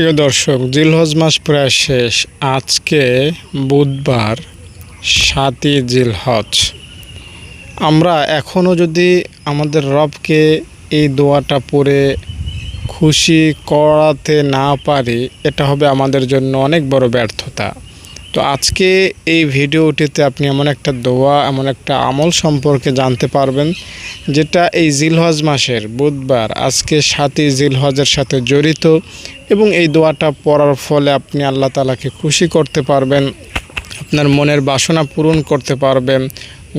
প্রিয় দর্শক, জিলহজ মাস প্রায় শেষ। আজকে বুধবার, সাতই জিলহজ। আমরা এখনও যদি আমাদের রবকে এই দোয়াটা পরে খুশি করাতে না পারি, এটা হবে আমাদের জন্য অনেক বড় ব্যর্থতা। তো আজকে এই ভিডিওটিতে আপনি এমন একটা দোয়া, এমন একটা আমল সম্পর্কে জানতে পারবেন, যেটা এই জিলহজ মাসের বুধবার, আজকে সাতই জিলহজের সাথে জড়িত এবং এই দোয়াটা পড়ার ফলে আপনি আল্লাহ তালাকে খুশি করতে পারবেন, আপনার মনের বাসনা পূরণ করতে পারবেন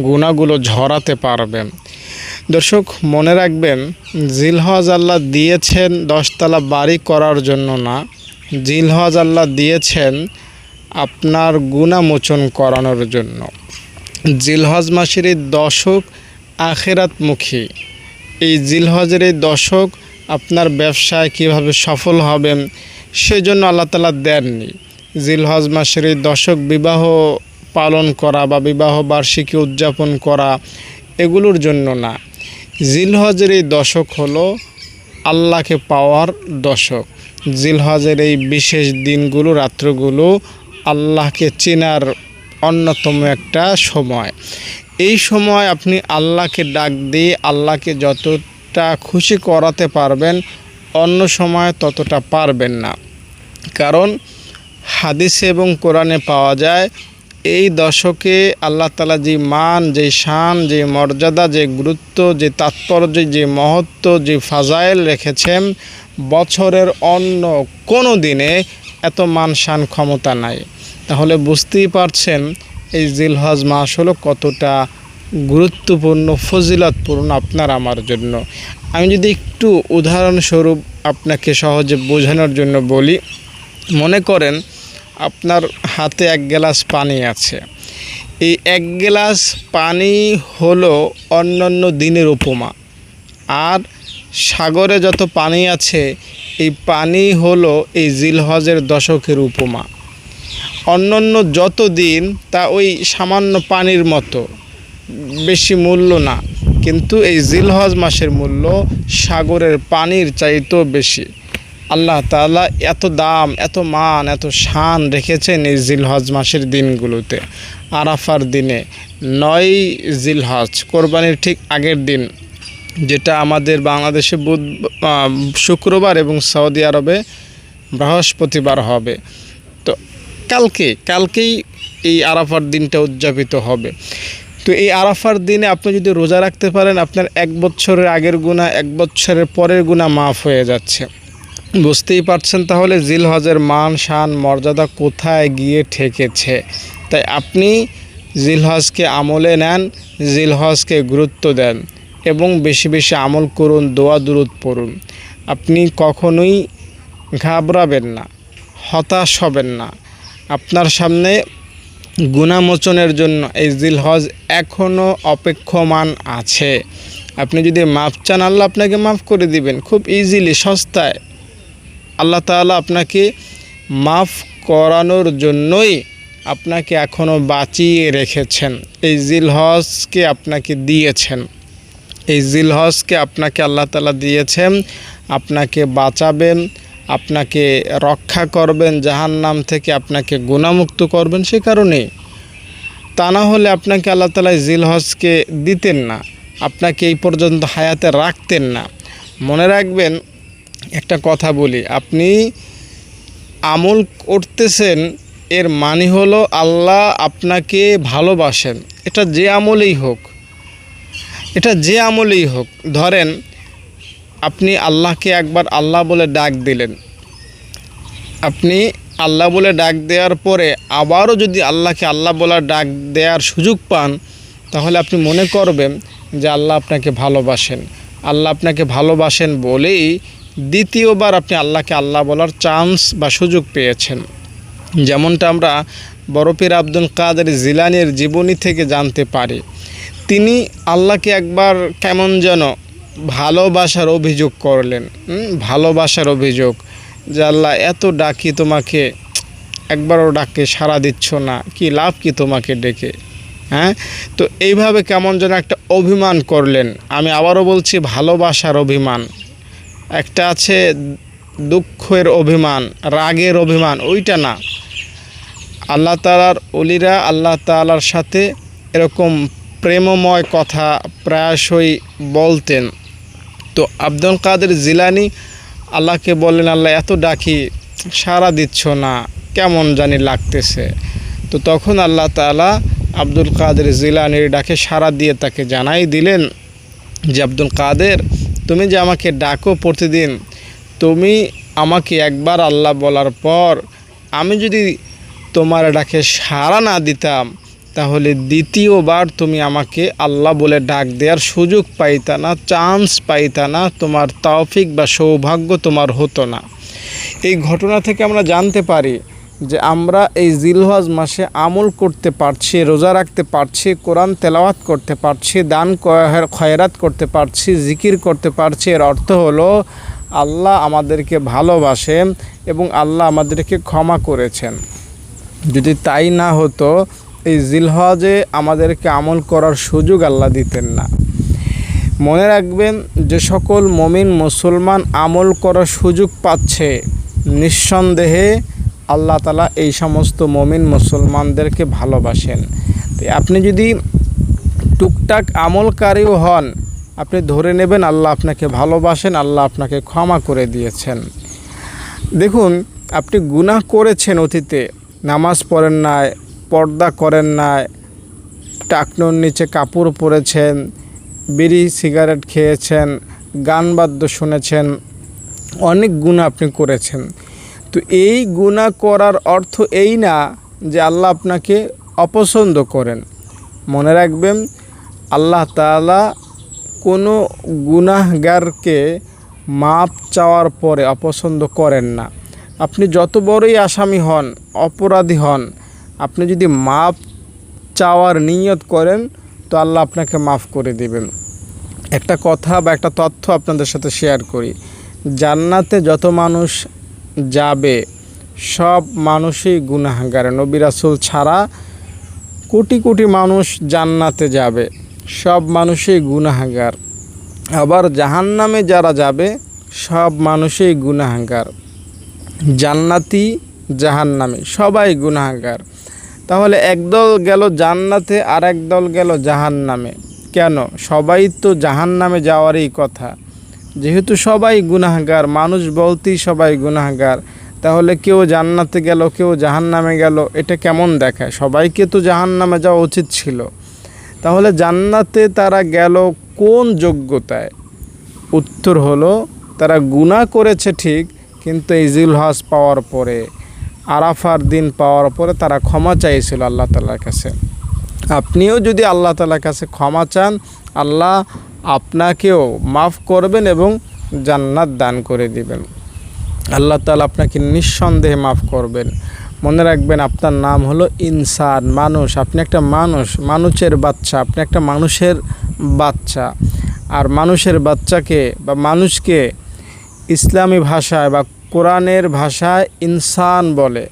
গুণাগুলো ঝরাতে পারবেন। দর্শক, মনে রাখবেন, জিলহজ আল্লাহ দিয়েছেন দশতলা বাড়ি করার জন্য না, জিলহজ আল্লাহ দিয়েছেন আপনার গুণামোচন করানোর জন্য। জিলহজ মাসের এই দশক আখেরাতমুখী। এই জিলহজের এই দশক আপনার ব্যবসায় কীভাবে সফল হবেন, সেজন্য আল্লাহ তালা দেননি। জিলহজ মাসের এই দশক বিবাহ পালন করা বা বিবাহ বার্ষিকী উদযাপন করা, এগুলোর জন্য না। জিলহজের এই দশক হলো আল্লাহকে পাওয়ার দশক। জিলহজের এই বিশেষ দিনগুলো, রাত্রগুলো আল্লাহকে চেনার অন্যতম একটা সময়। এই সময় আপনি আল্লাহকে ডাক দিয়ে আল্লাহকে যতটা খুশি করাতে পারবেন, অন্য সময় ততটা পারবেন না। কারণ হাদিসে এবং কোরআনে পাওয়া যায়, এই দশকে আল্লাহ তালা যে মান, যে শান, যে মর্যাদা, যে গুরুত্ব, যে তাৎপর্য, যে মহত্ব, যে ফাজাইল রেখেছেন, বছরের অন্য কোনো দিনে এত মান শান ক্ষমতা নাই। তাহলে বুঝতেই পারছেন এই জিলহজ মাস হলো কতটা গুরুত্বপূর্ণ, ফজিলতপূর্ণ আপনার আমার জন্য। আমি যদি একটু উদাহরণস্বরূপ আপনাকে সহজে বোঝানোর জন্য বলি, মনে করেন আপনার হাতে এক গ্লাস পানি আছে। এই এক গ্লাস পানি হলো অন্যান্য দিনের উপমা। আর সাগরে যত পানি আছে, এই পানি হলো এই জিলহজের দশকের উপমা। অন্যান্য যত দিন, তা ওই সামান্য পানির মতো, বেশি মূল্য না। কিন্তু এই জিলহজ মাসের মূল্য সাগরের পানির চাইতেও বেশি। আল্লাহ তাআলা এত দাম, এত মান, এত শান রেখেছেন এই জিলহজ মাসের দিনগুলোতে। আরাফার দিনে নয় জিলহজ, কোরবানির ঠিক আগের দিন। যেটা আমাদের বাংলাদেশে বুধ শুক্রবার এবং সৌদি আরবে বৃহস্পতিবার হবে। তো কালকে, কালকেই এই আরাফার দিনটা উদযাপিত হবে। তো এই আরাফার দিনে আপনি যদি রোজা রাখতে পারেন, আপনার এক বছরের আগের গুণা এক বছরের পরের গুণা মাফ হয়ে যাচ্ছে। বুঝতেই পারছেন তাহলে জিল হজের মান, শান, মর্যাদা কোথায় গিয়ে ঠেকেছে? তাই আপনি জিলহজকে আমলে নেন, জিলহজকে গুরুত্ব দেন। এবং বেশি বেশি আমল করুন, দোয়া দুরুদ পড়ুন। আপনি কখনোই ঘাবড়াবেন না, হতাশ হবেন না। আপনার সামনে গুণামোচনের জন্য এই জিলহজ এখনও অপেক্ষমান আছে। আপনি যদি মাপ চান, আল্লাহ আপনাকে মাফ করে দিবেন, খুব ইজিলি সস্তায়। আল্লাহ তাআলা আপনাকে মাফ করানোর জন্যই আপনাকে এখনও বাঁচিয়ে রেখেছেন। এই জিলহজকে আপনাকে দিয়েছেন। এই জিলহজকে আপনাকে আল্লাহ তালা দিয়েছেন, আপনাকে বাঁচাবেন, আপনাকে রক্ষা করবেন জাহান নাম থেকে আপনাকে গুণামুক্ত করবেন সে কারণে। তা না হলে আপনাকে আল্লাহ তালা জিলহজকে দিতেন না, আপনাকে এই পর্যন্ত হায়াতে রাখতেন না। মনে রাখবেন, একটা কথা বলি, আপনি আমল করতেছেন, এর মানে হলো আল্লাহ আপনাকে ভালোবাসেন, এটা যে আমলেই হোক। এটা যে আমলেই হোক, ধরেন আপনি আল্লাহকে একবার আল্লাহ বলে ডাক দিলেন। আপনি আল্লাহ বলে ডাক দেওয়ার পরে আবারও যদি আল্লাহকে আল্লাহ বলার ডাক দেওয়ার সুযোগ পান, তাহলে আপনি মনে করবেন যে আল্লাহ আপনাকে ভালোবাসেন। আল্লাহ আপনাকে ভালোবাসেন বলেই দ্বিতীয়বার আপনি আল্লাহকে আল্লাহ বলার চান্স বা সুযোগ পেয়েছেন। যেমনটা আমরা বরফির আব্দুল কাদের জিলানির জীবনী থেকে জানতে পারি। তিনি আল্লাহকে একবার কেমন যেন ভালোবাসার অভিযোগ করলেন ভালোবাসার অভিযোগ যে আল্লাহ এত ডাকি তোমাকে, একবারও ডাকে সাড়া দিচ্ছ না, কি লাভ কি তোমাকে ডেকে হ্যাঁ? তো এইভাবে কেমন যেন একটা অভিমান করলেন। আমি আবারও বলছি ভালোবাসার অভিমান। একটা আছে দুঃখের অভিমান, রাগের অভিমান, ওইটা না। আল্লাহ তালার অলিরা আল্লাহ তালার সাথে এরকম প্রেমময় কথা প্রায়শই বলতেন। তো আব্দুল কাদের জিলানি আল্লাহকে বললেন, আল্লাহ, এত ডাকি, সাড়া দিচ্ছ না, কেমন জানি লাগতেছে। তো তখন আল্লাহ তালা আব্দুল কাদের জিলানির ডাকে সাড়া দিয়ে তাকে জানাই দিলেন যে, আব্দুল কাদের, তুমি যে আমাকে ডাকো প্রতিদিন, তুমি আমাকে একবার আল্লাহ বলার পর আমি যদি তোমার ডাকে সাড়া না দিতাম তাহলে দ্বিতীয়বার তুমি আমাকে আল্লাহ বলে ডাক দেওয়ার সুযোগ পাইতা না চান্স পাইতা না, তোমার তৌফিক বা সৌভাগ্য তোমার হতো না। এই ঘটনা থেকে আমরা জানতে পারি যে আমরা এই জিলহজ মাসে আমল করতে পারছি, রোজা রাখতে পারছি, কোরআন তেলাওয়াত করতে পারছি, দান খয়রাত করতে পারছি, জিকির করতে পারছি। এর অর্থ হলো আল্লাহ আমাদেরকে ভালোবাসেন এবং আল্লাহ আমাদেরকে ক্ষমা করেছেন। যদি তাই না হতো এই জিলহজে আমাদেরকে আমল করার সুযোগ আল্লাহ দিতেন না। মনে রাখবেন যে সকল মমিন মুসলমান আমল করার সুযোগ পাচ্ছে, নিঃসন্দেহে আল্লাহ তালা এই সমস্ত মমিন মুসলমানদেরকে ভালোবাসেন। তো আপনি যদি টুকটাক আমলকারীও হন, আপনি ধরে নেবেন আল্লাহ আপনাকে ভালোবাসেন, আল্লাহ আপনাকে ক্ষমা করে দিয়েছেন। দেখুন, আপনি গুনাহ করেছেন অতীতে, নামাজ পড়েন নাই পর্দা করেন নাই। টাকনোর নিচে কাপড় পরেছেন, বিড়ি, সিগারেট খেয়েছেন, গান বাদ্য শুনেছেন, অনেক গুণা আপনি করেছেন। তো এই গুণা করার অর্থ এই না যে আল্লাহ আপনাকে অপছন্দ করেন। মনে রাখবেন, আল্লাহ তাআলা কোনো গুনাহগারকে মাপ চাওয়ার পরে অপছন্দ করেন না। আপনি যত বড়ই আসামি হন, অপরাধী হন আপনি যদি মাপ চাওয়ার নিয়ত করেন, তো আল্লাহ আপনাকে মাফ করে দেবেন। একটা কথা বা একটা তথ্য আপনাদের সাথে শেয়ার করি। জান্নাতে যত মানুষ যাবে, সব মানুষই গুনাহগার। নবী রাসূল ছাড়া কোটি কোটি মানুষ জান্নাতে যাবে, সব মানুষই গুনাহগার। আবার জাহান্নামে যারা যাবে, সব মানুষই গুনাহগার। জান্নাতি জাহান্নামে সবাই গুনাহগার। তাহলে একদল গেল জান্নাতে আর একদল গেল জাহান্নামে। কেন? সবাই তো জাহান্নামে যাওয়ারই কথা। যেহেতু সবাই গুনাহগার, মানুষ বলতেই সবাই গুনাহগার, তাহলে কেউ জান্নাতে গেল, কেউ জাহান্নামে গেল, এটা কেমন দেখায়? সবাইকে তো জাহান্নামে যাওয়া উচিত ছিল। তাহলে জান্নাতে তারা গেল কোন যোগ্যতায়? উত্তর হলো, তারা গুনাহ করেছে ঠিক, কিন্তু এই জিলহজ পাওয়ার পরে। আরাফার দিন পাওয়ার পরে তারা ক্ষমা চাইছিল আল্লাহ তালার কাছে। আপনিও যদি আল্লাহ তালার কাছে ক্ষমা চান, আল্লাহ আপনাকেও মাফ করবেন এবং জান্নাত দান করে দিবেন। আল্লাহ তালা আপনাকে নিঃসন্দেহে মাফ করবেন। মনে রাখবেন আপনার নাম হলো ইনসান, মানুষ। আপনি একটা মানুষ, মানুষের বাচ্চা, আপনি একটা মানুষের বাচ্চা। আর মানুষের বাচ্চাকে বা মানুষকে ইসলামী ভাষায় বা কোরআনের ভাষায় ইনসান বলে।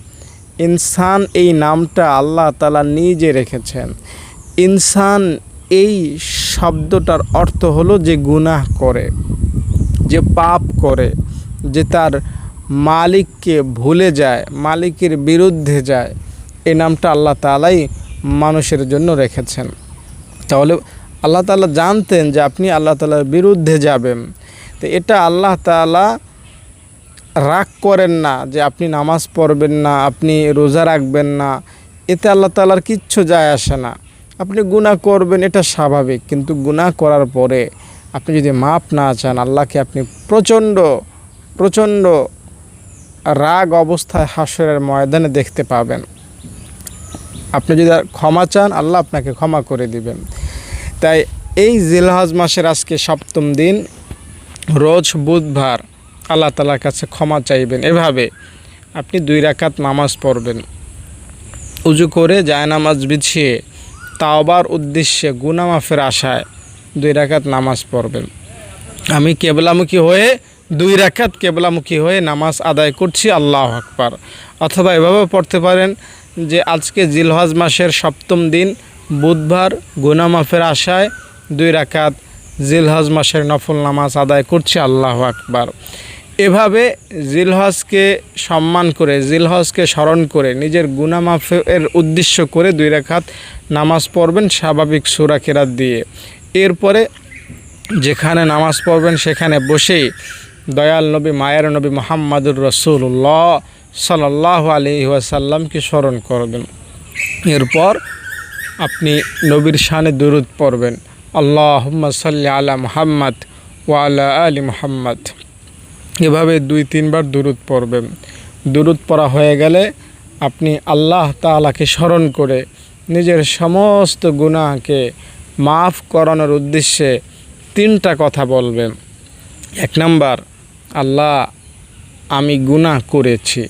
ইনসান এই নামটা আল্লাহ তালা নিজে রেখেছেন। ইনসান এই শব্দটার অর্থ হলো যে গুনাহ করে, যে পাপ করে, যে তার মালিককে ভুলে যায়, মালিকের বিরুদ্ধে যায়। এই নামটা আল্লাহ তালাই মানুষের জন্য রেখেছেন। তাহলে আল্লাহ তালা জানতেন যে আপনি আল্লাহ তাআলার বিরুদ্ধে যাবেন। তো এটা আল্লাহ তাআলা রাগ করেন না যে আপনি নামাজ পড়বেন না, আপনি রোজা রাখবেন না, এতে আল্লাহ তাআলার কিচ্ছু যায় আসে না। আপনি গুনাহ করবেন, এটা স্বাভাবিক, কিন্তু গুনাহ করার পরে আপনি যদি মাপ না চান, আল্লাহকে আপনি প্রচণ্ড প্রচণ্ড রাগ অবস্থায় হাসরের ময়দানে দেখতে পাবেন। আপনি যদি ক্ষমা চান, আল্লাহ আপনাকে ক্ষমা করে দিবেন। তাই এই জিলহজ মাসের আজকে সপ্তম দিন, রোজ বুধবার আল্লাহ তালার কাছে ক্ষমা চাইবেন। এভাবে আপনি দুই রাকাত নামাজ পড়বেন। উজু করে জায়নামাজ বিছিয়ে তাওবার উদ্দেশ্যে গুনামাফের আশায় দুই রাকাত নামাজ পড়বেন। আমি কেবলামুখী হয়ে দুই রাকাত কেবলামুখী হয়ে নামাজ আদায় করছি, আল্লাহ আকবার। অথবা এভাবে পড়তে পারেন যে আজকে জিলহজ মাসের সপ্তম দিন, বুধবার গুনামাফের আশায় দুই রাকাত জিলহজ মাসের নফল নামাজ আদায় করছি, আল্লাহ আকবার। এভাবে জিলহজকে সম্মান করে, জিলহজকে স্মরণ করে, নিজের গুনামাফের উদ্দেশ্য করে দুই রাখাত নামাজ পড়বেন স্বাভাবিক সুরা কেরাত দিয়ে। এরপরে যেখানে নামাজ পড়বেন সেখানে বসেই দয়াল নবী, মায়ের নবী মোহাম্মদুর রসুল্লাহ সাল্লাহ আলি ওয়াসাল্লামকে স্মরণ করবেন এরপর আপনি নবীর শানে দুরুদ পড়বেন। আল্লাহ সাল্লি আলা মুহাম্মদ ওয়ালা আলী মুহাম্মদ। এভাবে দুই, তিনবার দুরুদ পড়বেন। দুরুদ পড়া হয়ে গেলে আপনি আল্লাহ তাআলাকে স্মরণ করে নিজের সমস্ত গুনাহকে মাফ করানোর উদ্দেশ্যে তিনটা কথা বলবেন। এক নাম্বার, আল্লাহ, আমি গুনাহ করেছি।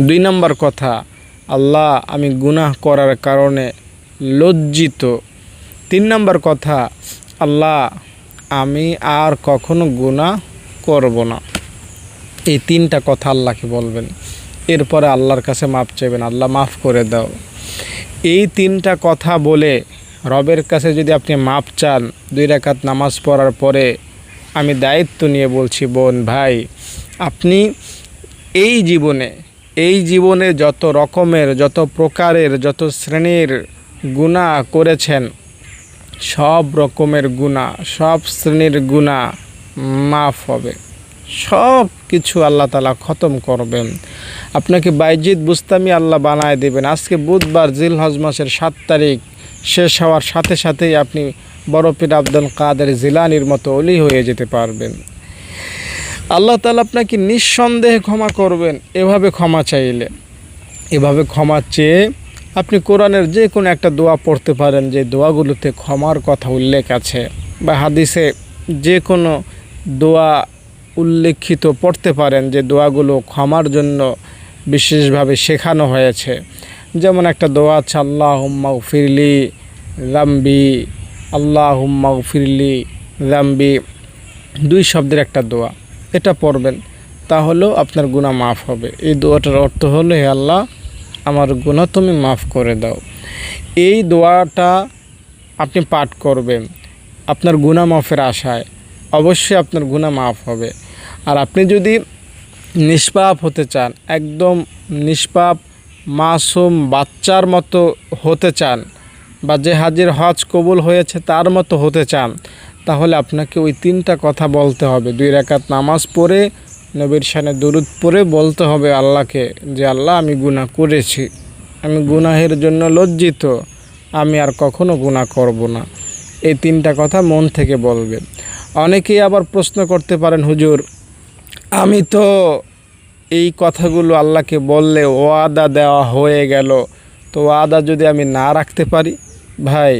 দুই নম্বর কথা, আল্লাহ, আমি গুনাহ করার কারণে লজ্জিত। তিন নম্বর কথা, আল্লাহ, আমি আর কখনো গুনাহ করব না। এই তিনটা কথা আল্লাহকে বলবেন। এরপরে আল্লাহর কাছে মাপ চাইবেন। আল্লাহ মাফ করে দাও। এই তিনটা কথা বলে রবের কাছে যদি আপনি মাপ চান, দুই রাকাত নামাজ পড়ার পরে আমি দায়িত্ব নিয়ে বলছি, বোন ভাই, আপনি এই জীবনে এই জীবনে যত রকমের, যত প্রকারের, যত শ্রেণির গুণা করেছেন, সব রকমের গুণা সব শ্রেণির গুণা মাফ হবে। সব কিছু আল্লাহ তালা খতম করবেন। আপনাকে বাইজিদ বুস্তামি আল্লাহ বানায় দেবেন। আজকে বুধবার জিল হজ মাসের সাত তারিখ, শেষ হওয়ার সাথে সাথেই আপনি বড় পীর আব্দুল কাদের জিলানির মতো অলি হয়ে যেতে পারবেন। আল্লাহ তালা আপনাকে নিঃসন্দেহে ক্ষমা করবেন, এভাবে ক্ষমা চাইলে। এভাবে ক্ষমা চেয়ে আপনি কোরআনের যে কোনো একটা দোয়া পড়তে পারেন, যে দোয়াগুলোতে ক্ষমার কথা উল্লেখ আছে। বা হাদিসে যে কোনো দোয়া উল্লেখিত পড়তে পারেন যে দোয়াগুলো ক্ষমার জন্য বিশেষভাবে শেখানো হয়েছে। যেমন একটা দোয়া আছে আল্লাহ হুম্মা ফিরলি রাম্বি আল্লাহ হুম্মা ফিরলি রাম্বি দুই শব্দের একটা দোয়া। এটা পড়বেন, তাহলেও আপনার গুণা মাফ হবে। এই দোয়াটার অর্থ হলো, হে আল্লাহ, আমার গুণা তুমি মাফ করে দাও। এই দোয়াটা আপনি পাঠ করবেন, আপনার গুণা মাফের আশায়। অবশ্যই আপনার গুণা মাফ হবে। আর আপনি যদি নিষ্পাপ হতে চান, একদম নিষ্পাপ, মাসুম বাচ্চার মতো হতে চান বা যে হাজির হজ কবুল হয়েছে তার মতো হতে চান, তাহলে আপনাকে ওই তিনটা কথা বলতে হবে। দুই রাকাত নামাজ পড়ে, নবীর শানে দরুদ পড়ে বলতে হবে আল্লাহকে যে, আল্লাহ, আমি গুনাহ করেছি। আমি গুনাহের জন্য লজ্জিত। আমি আর কখনো গুনাহ করব না। এই তিনটা কথা মন থেকে বলবেন। অনেকেই আবার প্রশ্ন করতে পারেন, হুজুর, আমি তো এই কথাগুলো আল্লাহকে বললে ওয়াদা দেওয়া হয়ে গেল। তো ওয়াদা যদি আমি না রাখতে পারি, ভাই,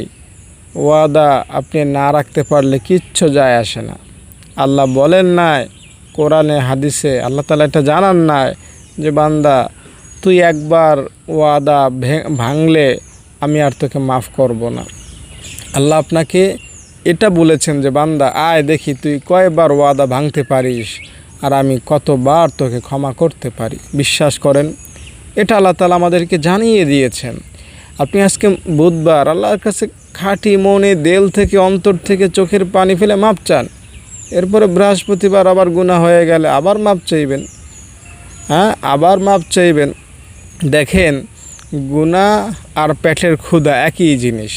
ওয়াদা আপনি না রাখতে পারলে কিচ্ছু যায় আসে না। আল্লাহ বলেন নাই, কোরআনে, হাদিসে, আল্লাহ তালা এটা জানান নাই যে, বান্দা, তুই একবার ওয়াদা ভাঙলে আমি আর তোকে মাফ করব না। আল্লাহ আপনাকে এটা বলেছেন যে, বান্দা, আয় দেখি তুই কয়বার ওয়াদা ভাঙতে পারিস আর আমি কতবার তোকে ক্ষমা করতে পারি। বিশ্বাস করেন, এটা আল্লাহ তালা আমাদেরকে জানিয়ে দিয়েছেন। আপনি আজকে বুধবার আল্লাহর কাছে খাঁটি মনে দেল থেকে, অন্তর থেকে চোখের পানি ফেলে মাপ চান। এরপরে বৃহস্পতিবার আবার গুণা হয়ে গেলে আবার মাপ চাইবেন। হ্যাঁ আবার মাপ চাইবেন। দেখেন গুণা আর পেটের ক্ষুধা একই জিনিস।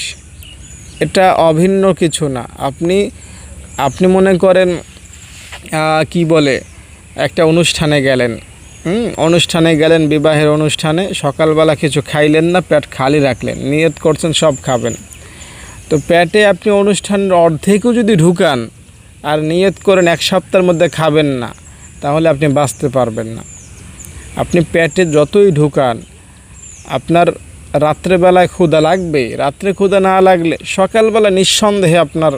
এটা অভিন্ন কিছু না। আপনি আপনি মনে করেন কি বলে, একটা অনুষ্ঠানে গেলেন অনুষ্ঠানে গেলেন, বিবাহের অনুষ্ঠানে, সকালবেলা কিছু খাইলেন না, পেট খালি রাখলেন, নিয়ত করছেন, সব খাবেন। তো পেটে আপনি অনুষ্ঠানের অর্ধেকও যদি ঢুকান, আর নিয়ত করেন এক সপ্তাহের মধ্যে খাবেন না, তাহলে আপনি বাঁচতে পারবেন না। আপনি পেটে যতই ঢুকান, আপনার রাত্রেবেলায় ক্ষুদা লাগবে, রাত্রে ক্ষুদা না লাগলে সকালবেলা নিঃসন্দেহে আপনার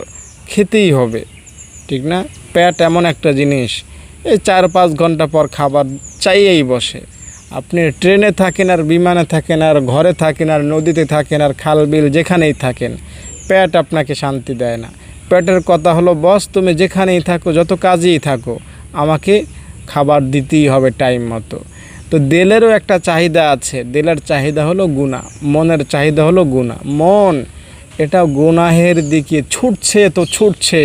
খেতেই হবে, ঠিক না? পেট এমন একটা জিনিস, এই চার পাঁচ ঘণ্টা পর খাবার চাইয়েই বসে। আপনি ট্রেনে থাকেন আর বিমানে থাকেন আর ঘরে থাকেন আর নদীতে থাকেন আর খাল বিল যেখানেই থাকেন, পেট আপনাকে শান্তি দেয় না। পেটের কথা হলো, বস, তুমি যেখানেই থাকো, যত কাজেই থাকো, আমাকে খাবার দিতেই হবে টাইম মতো। তো দেলেরও একটা চাহিদা আছে। দেলের চাহিদা হলো গুণা মনের চাহিদা হলো গুণা মন এটা গুনাহের দিকে ছুটছে তো ছুটছে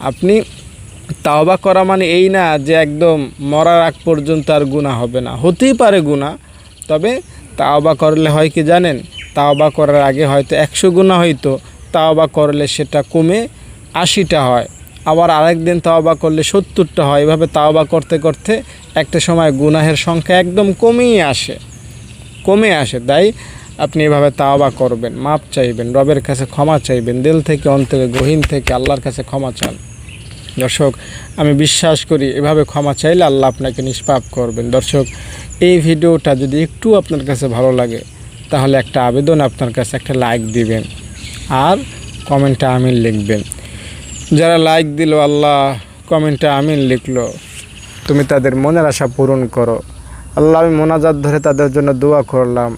আপনি তাওবা করা মানে এই না যে একদম মরার আগ পর্যন্ত আর গুণা হবে না। হতেই পারে গুণা তবে তাওবা করলে হয় কি জানেন? তাওবা করার আগে হয়তো একশো গুণা হইতো, তাওবা করলে সেটা কমে আশিটা হয়। আবার আরেক দিন তাওবা করলে সত্তরটা হয়। এভাবে তাওবা করতে করতে একটা সময় গুনাহের সংখ্যা একদম কমেই আসে। কমে আসে। তাই আপনি এভাবে তাওবা করবেন, মাপ চাইবেন, রবের কাছে ক্ষমা চাইবেন, দিল থেকে, অন্তরে, গহীন থেকে, আল্লাহর কাছে ক্ষমা চান। দর্শক, আমি বিশ্বাস করি এভাবে ক্ষমা চাইলে আল্লাহ আপনাকে নিষ্পাপ করবেন। দর্শক, এই ভিডিওটা যদি একটু আপনার কাছে ভালো লাগে, তাহলে একটা আবেদন আপনার কাছে, একটা লাইক দিবেন। আর কমেন্টে আমিন লিখবেন। যারা লাইক দিল আল্লাহ কমেন্টে আমিন লিখলো। তুমি তাদের মনের আশা পূরণ করো। আল্লাহ, আমি মোনাজাত ধরে তাদের জন্য দোয়া করলাম।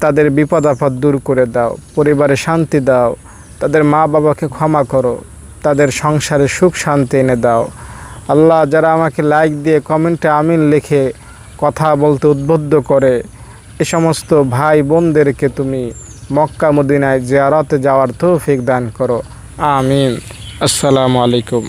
তাদের বিপদ আপদ দূর করে দাও। পরিবারে শান্তি দাও। তাদের মা বাবাকে ক্ষমা করো। তাদের সংসারে সুখ শান্তি এনে দাও। আল্লাহ, যারা আমাকে লাইক দিয়ে কমেন্টে আমিন লিখে কথা বলতে উদ্বুদ্ধ করে, এ সমস্ত ভাই বোনদেরকে তুমি মক্কা মদিনায় জিয়ারতে যাওয়ার তৌফিক দান করো। আমিন। আসসালামু আলাইকুম।